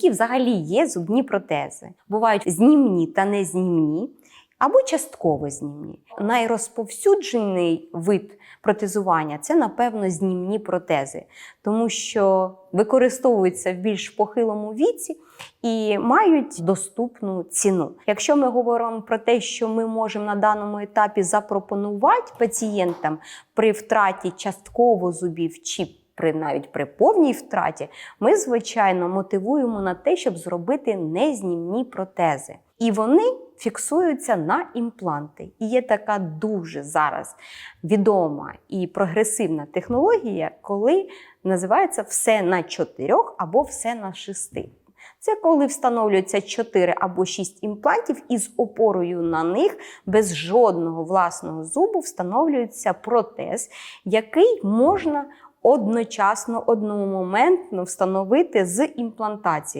які взагалі є зубні протези. Бувають знімні та незнімні. Або частково знімні. Найрозповсюджений вид протезування це, напевно, знімні протези, тому що використовуються в більш похилому віці і мають доступну ціну. Якщо ми говоримо про те, що ми можемо на даному етапі запропонувати пацієнтам при втраті частково зубів чи при навіть при повній втраті, ми звичайно мотивуємо на те, щоб зробити незнімні протези. І вони фіксуються на імпланти. І є така дуже зараз відома і прогресивна технологія, коли називається все на чотирьох або все на шести. Це коли встановлюється 4 або 6 імплантів, і з опорою на них без жодного власного зубу встановлюється протез, який можна одночасно одномоментно встановити з імплантації.